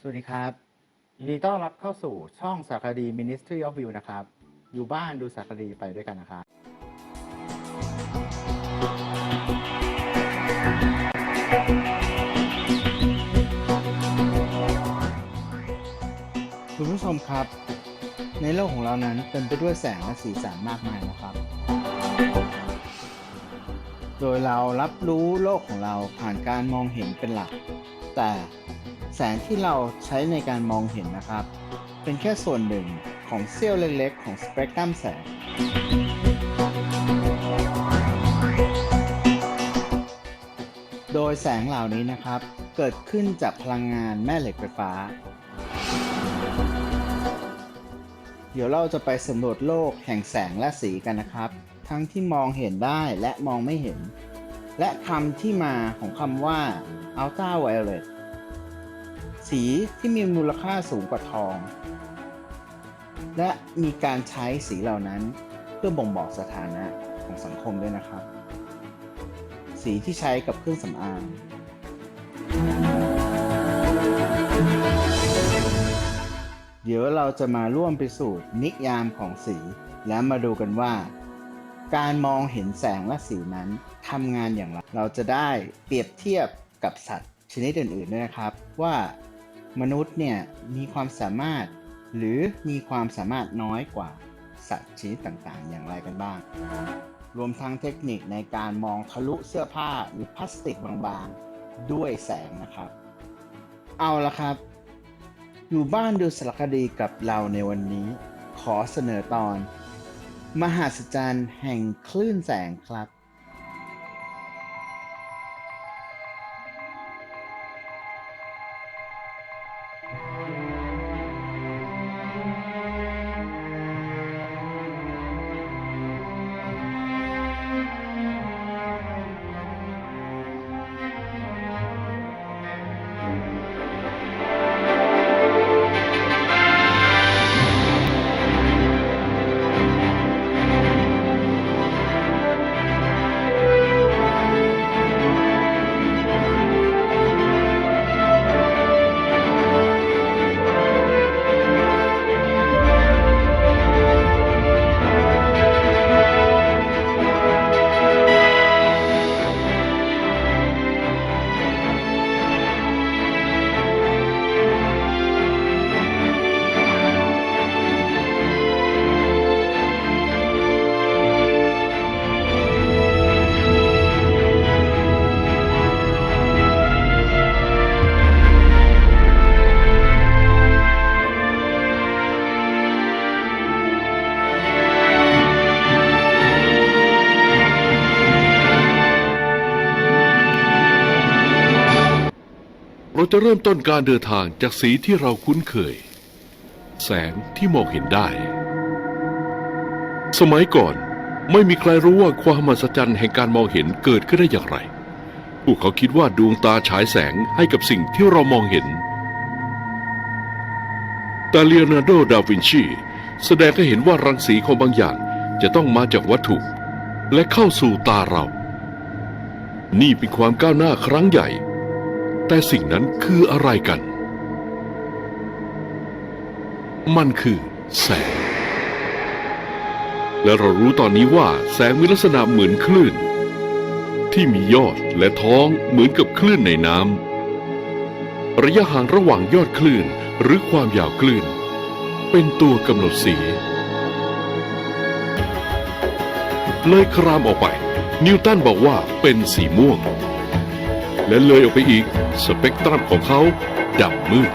สวัสดีครับยินดีต้อนรับเข้าสู่ช่องสารคดี Ministry of View นะครับ อยู่บ้านดูสารคดีไปด้วยกันนะครับ คุณผู้ชมครับ ในโลกของเรานั้นเต็มไปด้วยแสงและสีสันมากมายนะครับ โดยเรารับรู้โลกของเราผ่านการมองเห็นเป็นหลัก แต่ แสงที่เราใช้ในการมองเห็นนะครับ เป็นแค่ส่วนหนึ่งของเสี้ยวเล็กๆ ของสเปกตรัมแสง โดยแสงเหล่านี้นะครับ เกิดขึ้นจากพลังงานแม่เหล็กไฟฟ้า เดี๋ยวเราจะไปสำรวจโลกแห่งแสงและสีกันนะครับ ทั้งที่มองเห็นได้และมองไม่เห็น และคำที่มาของคำว่า ultraviolet สีที่มีมูลค่าสูงกว่าทอง และมีการใช้สีเหล่านั้นเพื่อบ่งบอกสถานะของสังคมด้วยนะครับ สีที่ใช้กับเครื่องสำอางเดี๋ยวเราจะมาร่วมพิสูจน์นิยามของสี และมาดูกันว่า การมองเห็นแสงและสีนั้นทำงานอย่างไร เราจะได้เปรียบเทียบกับสัตว์ชนิดอื่นๆด้วยนะครับ ว่า มนุษย์เนี่ยมีความสามารถ หรือมีความสามารถน้อยกว่าสัตว์ชนิดต่างๆ อย่างไรกันบ้าง รวมทั้งเทคนิคในการมองทะลุเสื้อผ้าหรือพลาสติกบางๆ ด้วยแสงนะครับ เอาละครับ อยู่บ้านดูสารคดีกับเราในวันนี้ ขอเสนอตอน มหัศจรรย์แห่งคลื่นแสงครับ จะเริ่มต้นการเดินทางจากสีที่เราคุ้นเคย แสงที่มองเห็นได้ สมัยก่อนไม่มีใครรู้ว่าความมหัศจรรย์แห่งการมองเห็นเกิดขึ้นได้อย่างไร พวกเขาคิดว่าดวงตาฉายแสงให้กับสิ่งที่เรามองเห็น แต่เลโอนาร์โด ดาวินชี แสดงให้เห็นว่ารังสีของบางอย่างจะต้องมาจากวัตถุ และเข้าสู่ตาเรา นี่เป็นความก้าวหน้าครั้งใหญ่ แต่สิ่งนั้นคืออะไรกัน มันคือแสง และเรารู้ตอนนี้ว่าแสงมีลักษณะเหมือนคลื่น ที่มียอดและท้องเหมือนกับคลื่นในน้ำระยะห่างระหว่างยอดคลื่นหรือความยาวคลื่น เป็นตัวกำหนดสีเลยครามออกไป นิวตันบอกว่าเป็นสีม่วง และเลยออกไปอีก สเปกตรัมของเขาดับมืด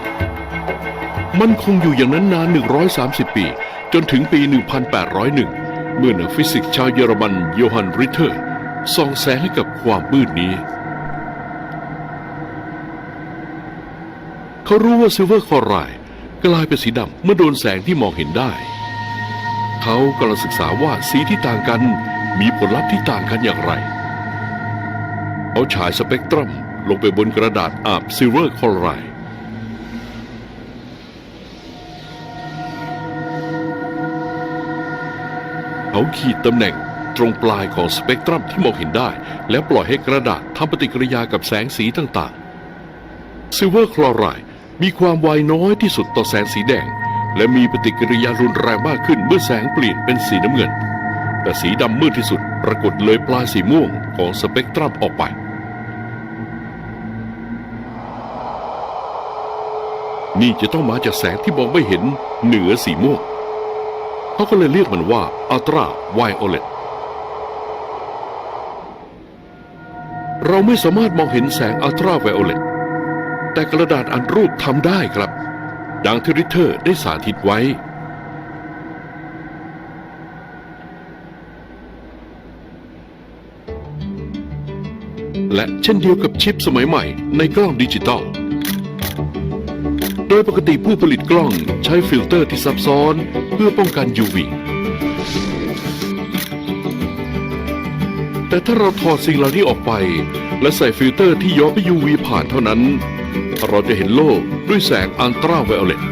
มันคงอยู่อย่างนั้นนาน 130 ปี จนถึงปี 1801 เมื่อนักฟิสิกส์ชาวเยอรมันโยฮันริเทอร์ส่องแสงให้กับความมืดนี้ เขารู้ว่าซิลเวอร์คอไรด์กลายเป็นสีดำเมื่อโดนแสงที่มองเห็นได้ เขากำลังศึกษาว่าสีที่ต่างกันมีผลลัพธ์ที่ต่างกันอย่างไรเขาฉายสเปกตรัม ลงไปบนกระดาษอาบซิลเวอร์คลอไรเขาขีดตำแหน่งตรงปลายของสเปกตรัมที่มองเห็นได้ แล้วปล่อยให้กระดาษทำปฏิกิริยากับแสงสีต่างๆซิลเวอร์คลอไรด์มีความไวน้อยที่สุดต่อแสงสีแดง และมีปฏิกิริยารุนแรงมากขึ้นเมื่อแสงเปลี่ยนเป็นสีน้ำเงิน แต่สีดำมืดที่สุดปรากฏเลยปลายสีม่วงของสเปกตรัมออกไป นี่จะต้องมาจากแสงที่มองไม่เห็นเหนือสีม่วงเขาก็เลยเรียกมันว่าอัลตราไวโอเลตเราไม่สามารถมองเห็นแสงอัลตราไวโอเลตแต่กระดาษอันรูปทำได้ครับ ดังที่ริเทอร์ได้สาธิตไว้ และเช่นเดียวกับชิปสมัยใหม่ในกล้องดิจิตอล โดยปกติผู้ผลิตกล้องใช้ฟิลเตอร์ที่ซับซ้อนเพื่อป้องกัน UV แต่ถ้าเราถอดสิ่งเหล่านี้ออกไป และใส่ฟิลเตอร์ที่ย้อนไป UV ผ่านเท่านั้น เราจะเห็นโลกด้วยแสงอัลตราไวโอเลต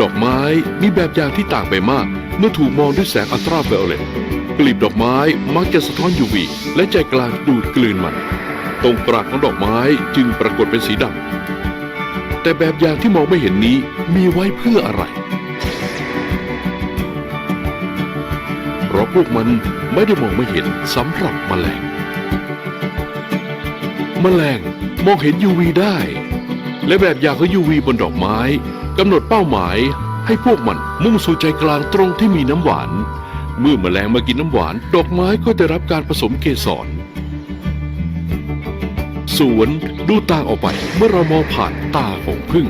ดอกไม้มีแบบอย่างที่ต่างไปมาก เมื่อถูกมองด้วยแสงอัลตราไวโอเลตกลีบดอกไม้มักจะสะท้อน UV และใจกลางดูดกลืนมัน ตรงกลางของดอกไม้จึงปรากฏเป็นสีดำแต่แบบอย่างที่มองไม่เห็นนี้มีไว้เพื่ออะไร เพราะพวกมันไม่ได้มองไม่เห็นสำหรับแมลงแมลงมองเห็น UV ได้ และแบบอย่างของ UV บนดอกไม้กำหนดเป้าหมายให้พวกมันมุ่งสู่ใจกลางตรงที่มีน้ำหวาน เมื่อแมลงมากินน้ำหวาน ดอกไม้ก็ได้รับการผสมเกสร สวนดูต่างออกไปเมื่อเรามองผ่านตาของพึ่ง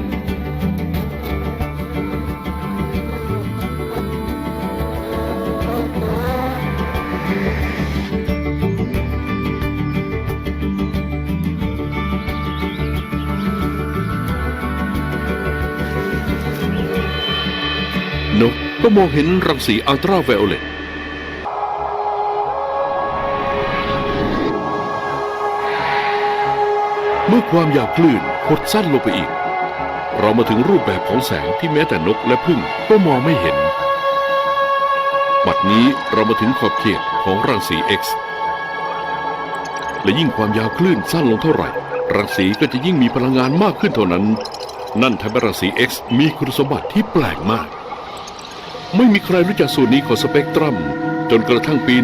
นกก็มองเห็นรังสีอัลตราไวโอเลต ความยาวคลื่นหดสั้นลงไปอีก เรามาถึงรูปแบบของแสงที่แม้แต่นกและพึ่งก็มองไม่เห็น บัดนี้เรามาถึงขอบเขตของรังสี X และยิ่งความยาวคลื่นสั้นลงเท่าไหร่ รังสีก็จะยิ่งมีพลังงานมากขึ้นเท่านั้น นั่นทำให้รังสี X มีคุณสมบัติที่แปลกมาก ไม่มีใครรู้จักส่วนนี้ของสเปกตรัม จนกระทั่งปี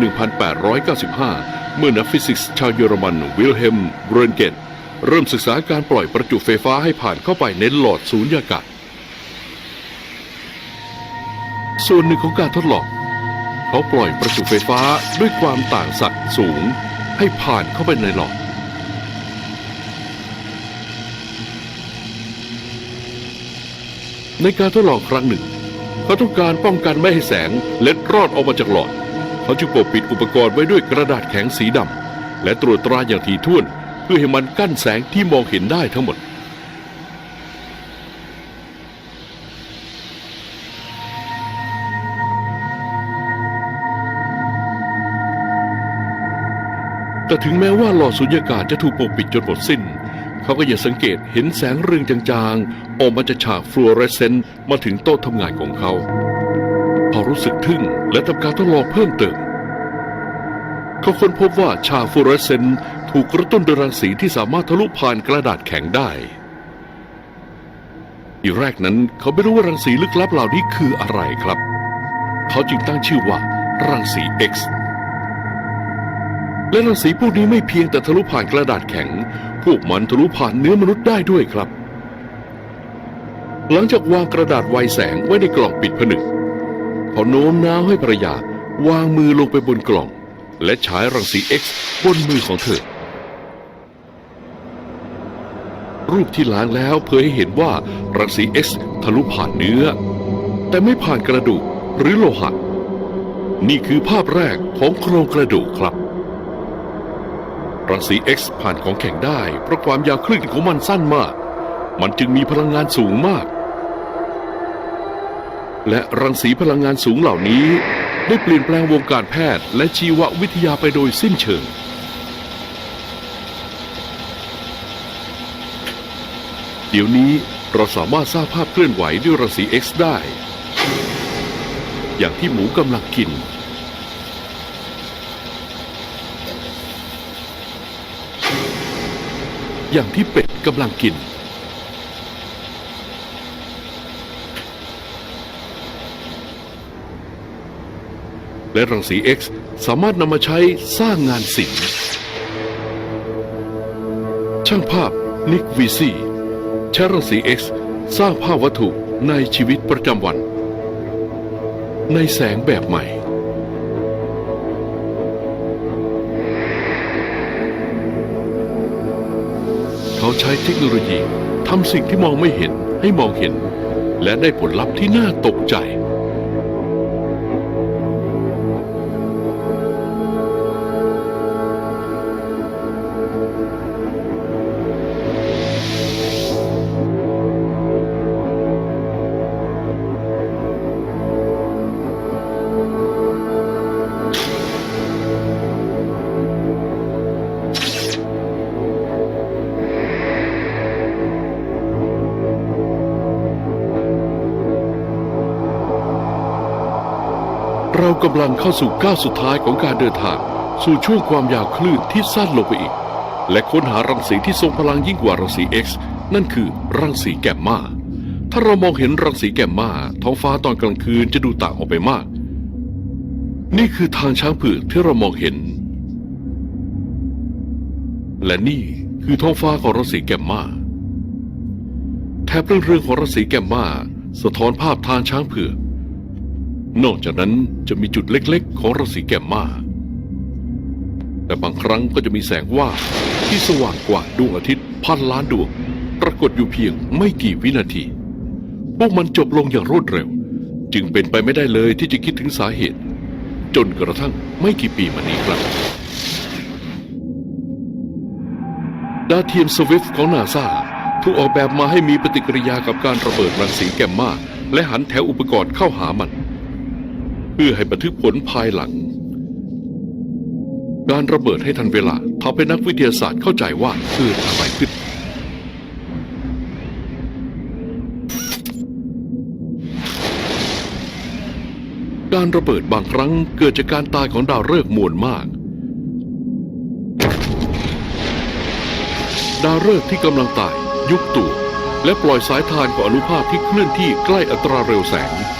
1895 เมื่อนักฟิสิกส์ชาวเยอรมันวิลเฮมเรนเกน เริ่มศึกษาการปล่อยประจุไฟฟ้าให้ผ่านเข้าไปในหลอดสูญญากาศ ส่วนหนึ่งของการทดลอง เขาปล่อยประจุไฟฟ้าด้วยความต่างศักย์สูงให้ผ่านเข้าไปในหลอด ในการทดลองครั้งหนึ่ง เขาต้องการป้องกันไม่ให้แสงเล็ดรอดออกมาจากหลอด เขาจึงปกปิดอุปกรณ์ไว้ด้วยกระดาษแข็งสีดำและตรวจตราอย่างถี่ถ้วน เพื่อให้มันกั้นแสงที่มองเห็นได้ทั้งหมด แต่ถึงแม้ว่าหลอดสุญญากาศจะถูกปกปิดจนหมดสิ้น เขาก็ยังสังเกตเห็นแสงเรืองจางๆ ออกมาจากฉากฟลูออเรสเซนต์มาถึงโต๊ะทำงานของเขา เขารู้สึกทึ่งและทำการทดลองเพิ่มเติม เขาค้นพบว่าฉาฟลูออเรสเซนต์ถูกกระตุ้นด้วยรังสีที่สามารถทะลุผ่านกระดาษแข็งได้ทีแรกนั้นเขาไม่รู้ว่ารังสีลึกลับเหล่านี้คืออะไรครับ เขาจึงตั้งชื่อว่า รังสี X และรังสีพวกนี้ไม่เพียงแต่ทะลุผ่านกระดาษแข็ง พวกมันทะลุผ่านเนื้อมนุษย์ได้ด้วยครับ หลังจากวางกระดาษไวแสงไว้ในกล่องปิดผนึกเขาโน้มน้าวให้ภรรยาวางมือลงไปบนกล่อง และฉายรังสี X บนมือของเธอ รูปที่ล้างแล้วเผยให้เห็นว่ารังสี X ทะลุผ่านเนื้อ แต่ไม่ผ่านกระดูกหรือโลหะ นี่คือภาพแรกของโครงกระดูกครับ รังสี X ผ่านของแข็งได้เพราะความยาวคลื่นของมันสั้นมาก มันจึงมีพลังงานสูงมาก และรังสีพลังงานสูงเหล่านี้ ได้เปลี่ยนแปลงวงการแพทย์และชีววิทยาไปโดยสิ้นเชิง เดี๋ยวนี้เราสามารถสร้างภาพเคลื่อนไหวด้วยรังสี X ได้ อย่างที่หมูกำลังกิน อย่างที่เป็ดกำลังกิน และรังสี X สามารถนำมาใช้สร้างงานศิลป์ช่างภาพนิกวีซีใช้รังสี X สร้างภาพวัตถุในชีวิตประจำวัน ในแสงแบบใหม่ เขาใช้เทคโนโลยีทำสิ่งที่มองไม่เห็นให้มองเห็น และได้ผลลัพธ์ที่น่าตกใจ เรากำลังเข้าสู่ก้าวสุดท้ายของการเดินทาง สู่ช่วงความยาวคลื่นที่สั้นลงไปอีก และค้นหารังสีที่ทรงพลังยิ่งกว่ารังสี X นั่นคือรังสีแกมมาถ้าเรามองเห็นรังสีแกมมาท้องฟ้าตอนกลางคืนจะดูต่างออกไปมาก นี่คือทางช้างเผือกที่เรามองเห็น และนี่คือท้องฟ้าของรังสีแกมมาแถบเรื่องของรังสีแกมมาสะท้อนภาพทางช้างเผือก นอกจากนั้นจะมีจุดเล็กๆ ของรังสีแกมมา แต่บางครั้งก็จะมีแสงว่าที่สว่างกว่าดวงอาทิตย์พันล้านดวง ปรากฏอยู่เพียงไม่กี่วินาที พวกมันจบลงอย่างรวดเร็ว จึงเป็นไปไม่ได้เลยที่จะคิดถึงสาเหตุ จนกระทั่งไม่กี่ปีมานี้ครับ ดาวเทียมสวิฟของนาซาถูกออกแบบมาให้มีปฏิกิริยากับการระเบิดรังสีแกมมาและหันแถวอุปกรณ์เข้าหามัน เพื่อให้บันทึกผลภายหลัง การระเบิดให้ทันเวลาทำให้นักวิทยาศาสตร์เข้าใจว่าเกิดอะไรขึ้น การระเบิดบางครั้งเกิดจากการตายของดาวฤกษ์มวลมากดาวฤกษ์ที่กำลังตายยุบตัวและปล่อยสายทานของอนุภาคที่เคลื่อนที่ใกล้อัตราเร็วแสง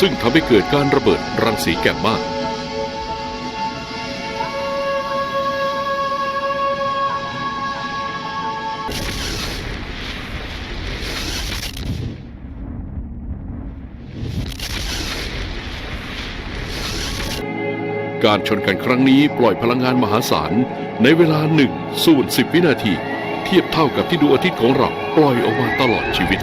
ซึ่งทำให้เกิดการระเบิดรังสีแกมมาการชนกันครั้งนี้ปล่อยพลังงานมหาศาล ในเวลาหนึ่งส่วนสิบวินาที เทียบเท่ากับที่ดวงอาทิตย์ของเราปล่อยออกมาตลอดชีวิต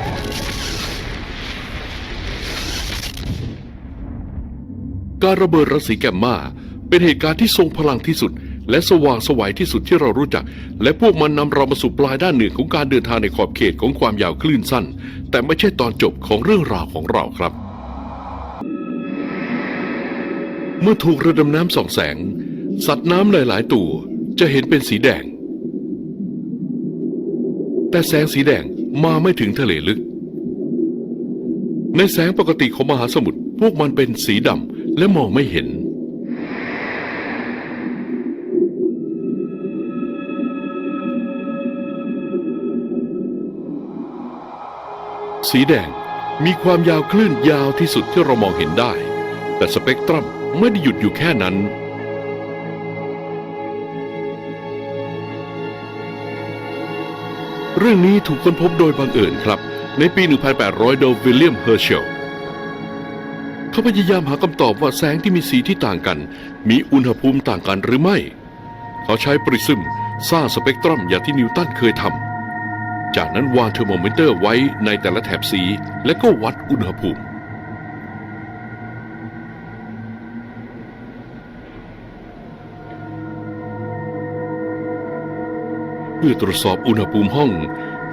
การระเบิดรังสีแกมมาเป็นเหตุการณ์ที่ทรงพลังที่สุด และสว่างสวัยที่สุดที่เรารู้จัก และพวกมันนำเรามาสู่ปลายด้านหนือของการเดินทางในขอบเขตของความยาวคลื่นสั้น แต่ไม่ใช่ตอนจบของเรื่องราวของเราครับ เมื่อถูกระดมน้ำส่องแสง สัตว์น้ำหลาย ๆ ตัวจะเห็นเป็นสีแดง แต่แสงสีแดงมาไม่ถึงทะเลลึก ในแสงปกติของมหาสมุทรพวกมันเป็นสีดำ และมองไม่เห็น สีแดงมีความยาวคลื่นยาวที่สุดที่เรามองเห็นได้ แต่สเปกตรัมไม่ได้หยุดอยู่แค่นั้น เรื่องนี้ถูกค้นพบโดยบังเอิญครับ ในปี 1800 โดยวิลเลียม เฮอร์เชล เขาพยายามหาคำตอบว่าแสงที่มีสีที่ต่างกัน มีอุณหภูมิต่างกันหรือไม่ เขาใช้ปริซึมสร้างสเปกตรัมอย่างที่นิวตันเคยทำ จากนั้นวางเทอร์โมมิเตอร์ไว้ในแต่ละแถบสี และก็วัดอุณหภูมิเพื่อตรวจสอบอุณหภูมิห้อง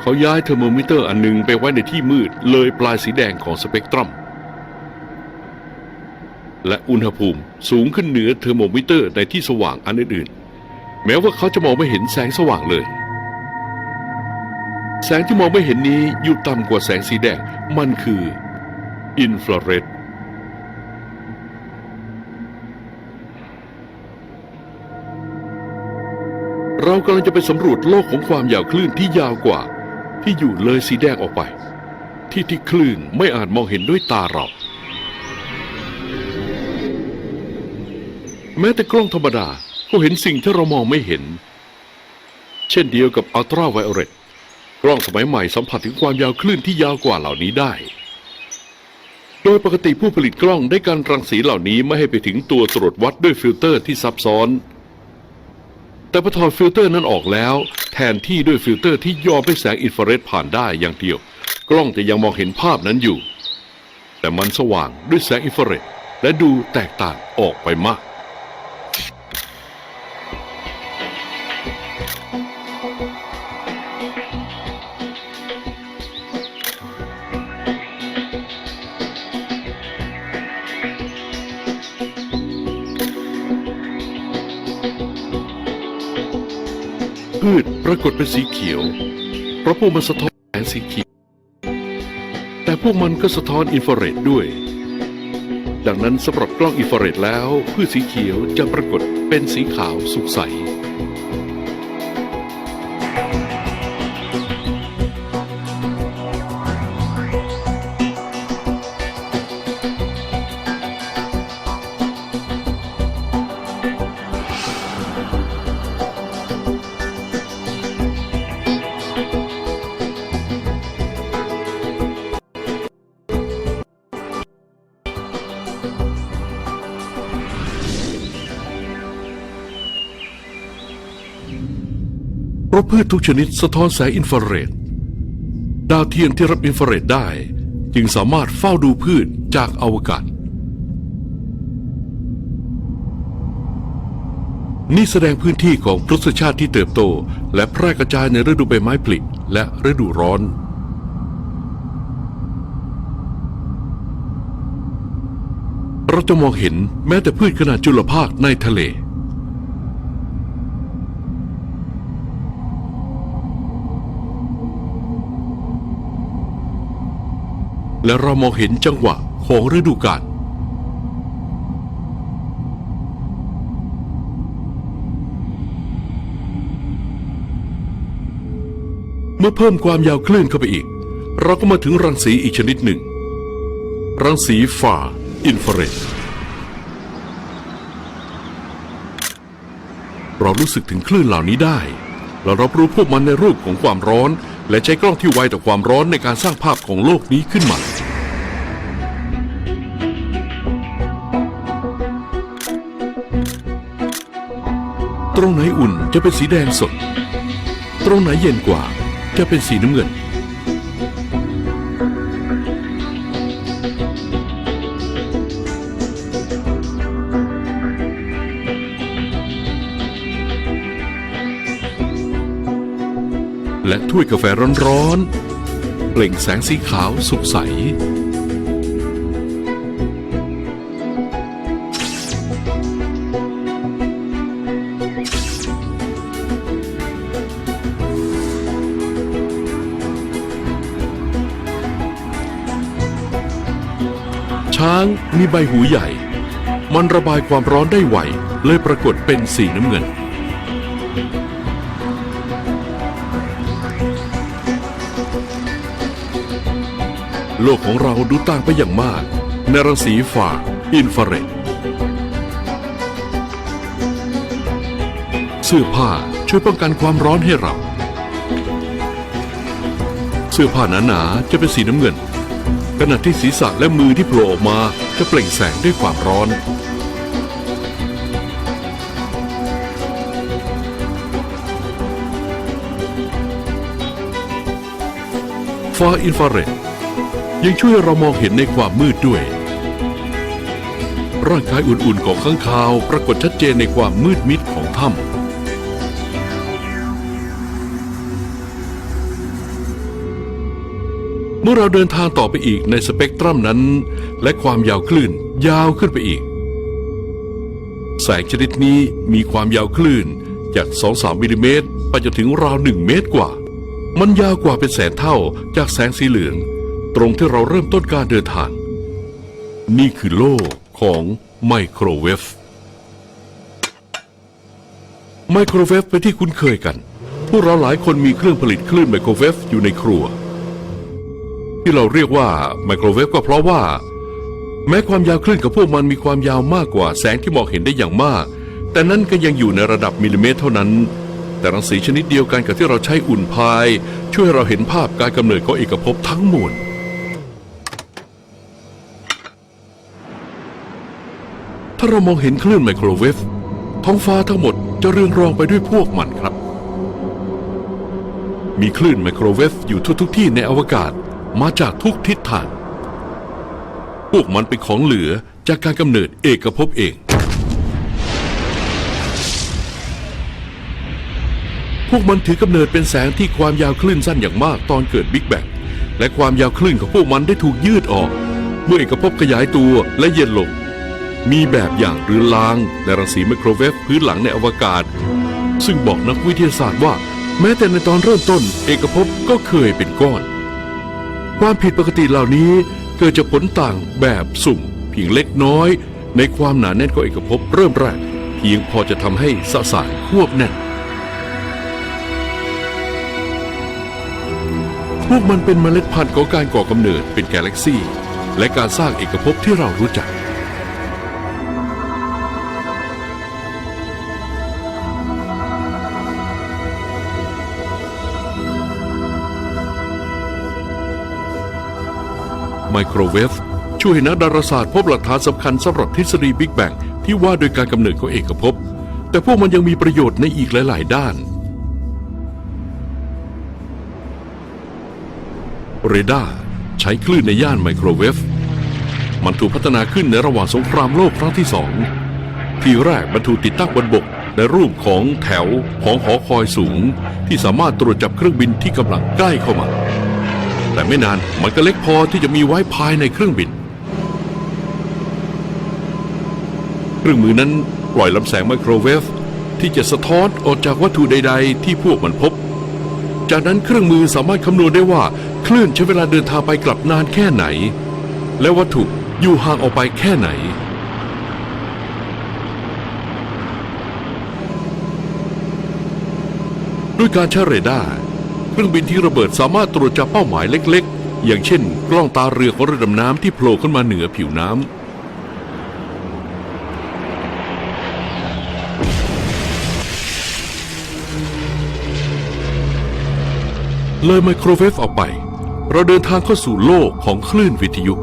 เขาย้ายเทอร์โมมิเตอร์อันหนึงไปไว้ในที่มืดเลยปลายสีแดงของสเปกตรัม และอุณหภูมิสูงขึ้นเหนือเทอร์โมมิเตอร์ในที่สว่างอันอื่นๆ แม้ว่าเขาจะมองไม่เห็นแสงสว่างเลย แสงที่มองไม่เห็นนี้อยู่ต่ำกว่าแสงสีแดง มันคืออินฟราเรดเรากำลังจะไปสำรวจโลกของความยาวคลื่นที่ยาวกว่า ที่อยู่เลยสีแดงออกไป ที่ที่คลื่นไม่อาจมองเห็นด้วยตาเรา แม้แต่กล้องธรรมดาก็เห็นสิ่งที่เรามองไม่เห็น เช่นเดียวกับอัลตราไวโอเลตกล้องสมัยใหม่สัมผัสถึงความยาวคลื่นที่ยาวกว่าเหล่านี้ได้ โดยปกติผู้ผลิตกล้องได้การรังสีเหล่านี้ไม่ให้ไปถึงตัวตรวจวัดด้วยฟิลเตอร์ที่ซับซ้อน แต่พอถอดฟิลเตอร์นั้นออกแล้ว แทนที่ด้วยฟิลเตอร์ที่ยอมให้แสงอินฟราเรดผ่านได้อย่างเดียว กล้องจะยังมองเห็นภาพนั้นอยู่ แต่มันสว่างด้วยแสงอินฟราเรดและดูแตกต่างออกไปมาก พืชปรากฏเป็นสีเขียว เพราะพวกมันสะท้อนแสงสีเขียว แต่พวกมันก็สะท้อนอินฟราเรดด้วย ดังนั้นสำหรับกล้องอินฟราเรดแล้ว พืชสีเขียวจะปรากฏเป็นสีขาวสุกใส พืชทุกชนิดสะท้อนแสงอินฟราเรด ดาวเทียมที่รับอินฟราเรดได้ จึงสามารถเฝ้าดูพืชจากอวกาศ นี่แสดงพื้นที่ของพฤกษชาติที่เติบโต และแพร่กระจายในฤดูใบไม้ผลิและฤดูร้อนเราจะมองเห็นแม้แต่พืชขนาดจุลภาคในทะเล และเรามองเห็นจังหวะของฤดูกาลเมื่อเพิ่มความยาวคลื่นเข้าไปอีก เราก็มาถึงรังสีอีกชนิดหนึ่ง รังสีฝ่าอินฟราเรดเรารู้สึกถึงคลื่นเหล่านี้ได้ เรารับรู้พวกมันในรูปของความร้อน และใช้กล้องที่ไวต่อความร้อนในการสร้างภาพของโลกนี้ขึ้นมา ตรงไหนอุ่นจะเป็นสีแดงสด ตรงไหนเย็นกว่าจะเป็นสีน้ำเงิน และถ้วยกาแฟร้อนๆเปล่งแสงสีขาวสุกใส ช้างมีใบหูใหญ่ มันระบายความร้อนได้ไว เลยปรากฏเป็นสีน้ำเงิน โลกของเราดูต่างไปอย่างมาก ในรังสีฝ่าอินฟราเรดเสื้อผ้าช่วยป้องกันความร้อนให้เรา เสื้อผ้าหนาๆจะเป็นสีน้ำเงิน ขณะที่ศีรษะและมือที่โผล่ออกมาจะเปล่งแสงด้วยความร้อน ฟ้าอินฟราเรดยังช่วยเรามองเห็นในความมืดด้วย ร่างกายอุ่นๆของข้างคาวปรากฏชัดเจนในความมืดมิดของถ้ำ มื่อเราเดินทางต่อไปอีกในสเปกตรัมนั้น และความยาวคลื่นยาวขึ้นไปอีก แสงชนิดนี้มีความยาวคลื่นจาก 2-3มิลลิเมตรไปจนถึงราว 1 เมตรกว่า มันยาวกว่าเป็นแสนเท่าจากแสงสีเหลือง ตรงที่เราเริ่มต้นการเดินทาง นี่คือโลกของไมโครเวฟไมโครเวฟเป็นที่คุ้นเคยกัน พวกเราหลายคนมีเครื่องผลิตคลื่นไมโครเวฟอยู่ในครัว ที่เราเรียกว่าไมโครเวฟก็เพราะว่า แม้ความยาวคลื่นของพวกมันมีความยาวมากกว่าแสงที่มองเห็นได้อย่างมาก แต่นั้นก็ยังอยู่ในระดับมิลลิเมตรเท่านั้น แต่รังสีชนิดเดียวกันกับที่เราใช้อุ่นพาย ช่วยเราเห็นภาพการกำเนิดของเอกภพทั้งมวลถ้าเรามองเห็นคลื่นไมโครเวฟท้องฟ้าทั้งหมดจะเรืองรองไปด้วยพวกมันครับ มีคลื่นไมโครเวฟอยู่ทุกทุกๆที่ในอวกาศ มาจากทุกทิศทาง พวกมันเป็นของเหลือจากการกำเนิดเอกภพเอง พวกมันถือกำเนิดเป็นแสงที่ความยาวคลื่นสั้นอย่างมากตอนเกิดบิ๊กแบงและความยาวคลื่นของพวกมันได้ถูกยืดออก เมื่อเอกภพขยายตัวและเย็นลง มีแบบอย่างหรือลางในรังสีไมโครเวฟพื้นหลังในอวกาศ ซึ่งบอกนักวิทยาศาสตร์ว่า แม้แต่ในตอนเริ่มต้น เอกภพก็เคยเป็นก้อน ความผิดปกติเหล่านี้เกิดจากผลต่างแบบสุ่มเพียงเล็กน้อย ในความหนาแน่นของเอกภพเริ่มแรก เพียงพอจะทำให้สสารควบแน่น พวกมันเป็นเมล็ดพันธุ์ของการก่อกำเนิดเป็นกาแล็กซี่ และการสร้างเอกภพที่เรารู้จัก ไมโครเวฟช่วยให้นักดาราศาสตร์พบหลักฐานสำคัญสำหรับทฤษฎีบิ๊กแบงที่ว่าโดยการกำเนิดของเอกภพ แต่พวกมันยังมีประโยชน์ในอีกหลาย ๆ ด้าน เรดาร์ใช้คลื่นในย่านไมโครเวฟ มันถูกพัฒนาขึ้นในระหว่างสงครามโลกครั้งที่สอง ทีแรกมันถูกติดตั้งบนบกในรูปของแถวของหอคอยสูง ที่สามารถตรวจจับเครื่องบินที่กำลังใกล้เข้ามา แต่ไม่นานมันก็เล็กพอที่จะมีไว้ภายในเครื่องบิน เครื่องมือนั้นปล่อยลำแสงไมโครเวฟที่จะสะท้อนออกจากวัตถุใด ๆ ที่พวกมันพบ จากนั้นเครื่องมือสามารถคำนวณได้ว่าคลื่นใช้เวลาเดินทางไปกลับนานแค่ไหน และวัตถุอยู่ห่างออกไปแค่ไหนด้วยการใช้เรดาร์ เครื่องบินที่ระเบิดสามารถตรวจจับเป้าหมายเล็กๆ อย่างเช่น กล้องตาเรือของเรือดำน้ำที่โผล่ขึ้นมาเหนือผิวน้ำเลยไมโครเวฟออกไป เราเดินทางเข้าสู่โลกของคลื่นวิทยุ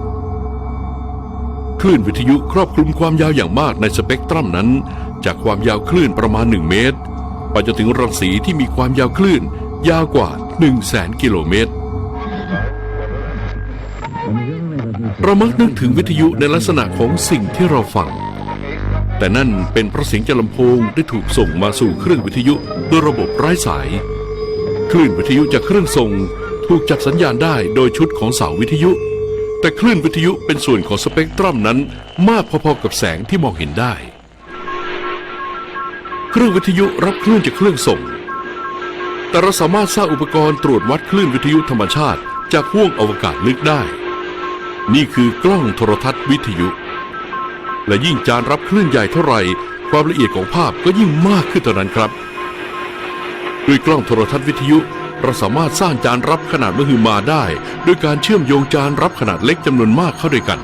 คลื่นวิทยุครอบคลุมความยาวอย่างมากในสเปกตรัมนั้น จากความยาวคลื่นประมาณ 1 เมตร ไปจนถึงรังสีที่มีความยาวคลื่น ยาวกว่า 1 0 0 0 0แสนกิโลเมตร เรามักนึกถึงวิทยุในลักษณะของสิ่งที่เราฟัง แต่นั่นเป็นเพราะเสียงจากลำโพงได้ถูกส่งมาสู่เครื่องวิทยุโดยระบบไร้สาย คลื่นวิทยุจากเครื่องส่งถูกจับสัญญาณได้โดยชุดของเสาวิทยุ แต่คลื่นวิทยุเป็นส่วนของสเปกตรัมนั้น มากพอๆกับแสงที่มองเห็นได้ เครื่องวิทยุรับคลื่นจากเครื่องส่ง แต่เราสามารถสร้างอุปกรณ์ตรวจวัดคลื่นวิทยุธรรมชาติ จากห้วงอวกาศลึกได้ นี่คือกล้องโทรทัศน์วิทยุ และยิ่งจานรับคลื่นใหญ่เท่าไหร่ ความละเอียดของภาพก็ยิ่งมากขึ้นเท่านั้นครับ ด้วยกล้องโทรทัศน์วิทยุเราสามารถสร้างจานรับขนาดมหึมาได้ ด้วยการเชื่อมโยงจานรับขนาดเล็กจำนวนมากเข้าด้วยกัน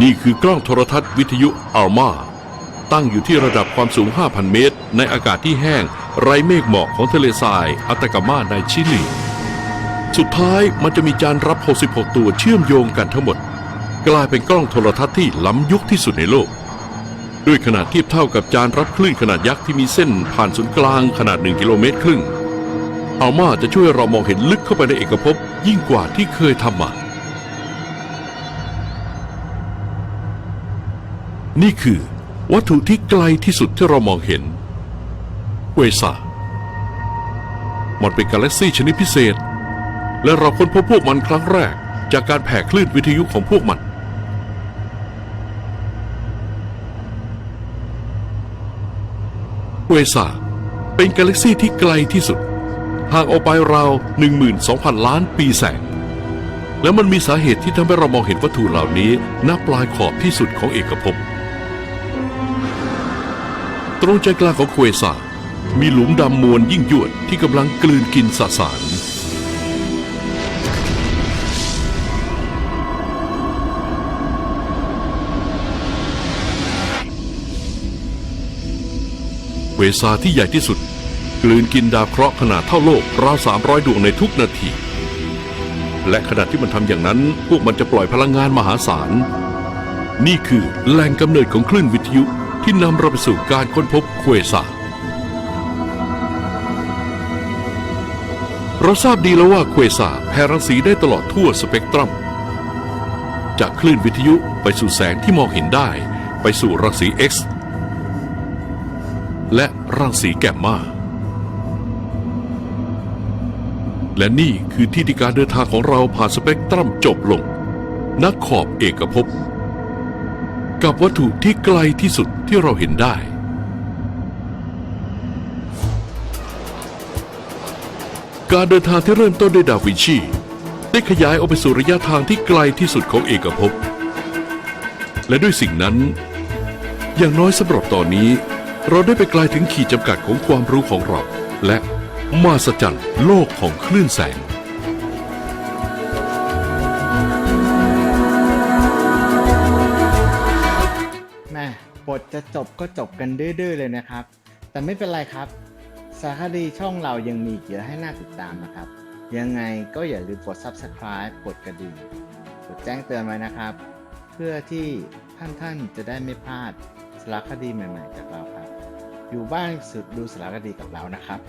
นี่คือกล้องโทรทัศน์วิทยุอัลมาตั้งอยู่ที่ระดับความสูง 5,000 เมตร ในอากาศที่แห้ง ไร้เมฆหมอกของทะเลทรายอัตากามาในชิลี สุดท้ายมันจะมีจานรับ 66 ตัวเชื่อมโยงกันทั้งหมด กลายเป็นกล้องโทรทัศน์ที่ล้ำยุคที่สุดในโลก ด้วยขนาดเทียบเท่ากับจานรับคลื่นขนาดยักษ์ที่มีเส้นผ่านศูนย์กลางขนาด 1 กิโลเมตรครึ่งอัลมาจะช่วยเรามองเห็นลึกเข้าไปในเอกภพยิ่งกว่าที่เคยทำมา นี่คือ วัตถุที่ไกลที่สุดที่เรามองเห็น เวซามันเป็นกาแล็กซี่ชนิดพิเศษ และเราค้นพบพวกมันครั้งแรก จากการแผ่คลื่นวิทยุของพวกมัน เวซาเป็นกาแล็กซี่ที่ไกลที่สุดห่างออกไปราว 12,000 ล้านปีแสง และมันมีสาเหตุที่ทำให้เรามองเห็นวัตถุเหล่านี้ณปลายขอบที่สุดของเอกภพ ตรงใจกลางของเควซา มีหลุมดำมวลยิ่งยวดที่กำลังกลืนกินสสาร เวซาที่ใหญ่ที่สุด กลืนกินดาวเคราะห์ขนาดเท่าโลกราว300 ดวงในทุกนาที และขณะที่มันทำอย่างนั้น พวกมันจะปล่อยพลังงานมหาศาล นี่คือแหล่งกำเนิดของคลื่นวิทยุที่นำเราไปสู่การค้นพบเควซา เราทราบดีแล้วว่าเควซาแผ่รังสีได้ตลอดทั่วสเปกตรัม จากคลื่นวิทยุไปสู่แสงที่มองเห็นได้ ไปสู่รังสี X และรังสีแกมมาและนี่คือที่ที่การเดินทางของเราผ่านสเปกตรัมจบลง นักขอบเอกภพ กับวัตถุที่ไกลที่สุดที่เราเห็นได้ การเดินทางที่เริ่มต้นด้วยดาวินชี ได้ขยายออกไปสู่ระยะทางที่ไกลที่สุดของเอกภพ และด้วยสิ่งนั้น อย่างน้อยสำหรับตอนนี้ เราได้ไปไกลถึงขีดจำกัดของความรู้ของเรา และมาสจันโลกของคลื่นแสงแม่บทจะจบก็จบกันดื้อๆเลยนะครับ แต่ไม่เป็นไรครับ สารคดีช่องเรายังมีอีกเยอะให้น่าติดตามนะครับ ยังไงก็อย่าลืมกด subscribe กดกระดิ่ง กดแจ้งเตือนไว้นะครับ เพื่อที่ท่านๆจะได้ไม่พลาดสารคดีใหม่ ๆ จากเราครับ อยู่บ้านสุดดูสารคดีกับเรานะครับ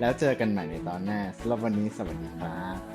แล้วเจอกันใหม่ในตอนหน้าสำหรับวันนี้สวัสดีครับ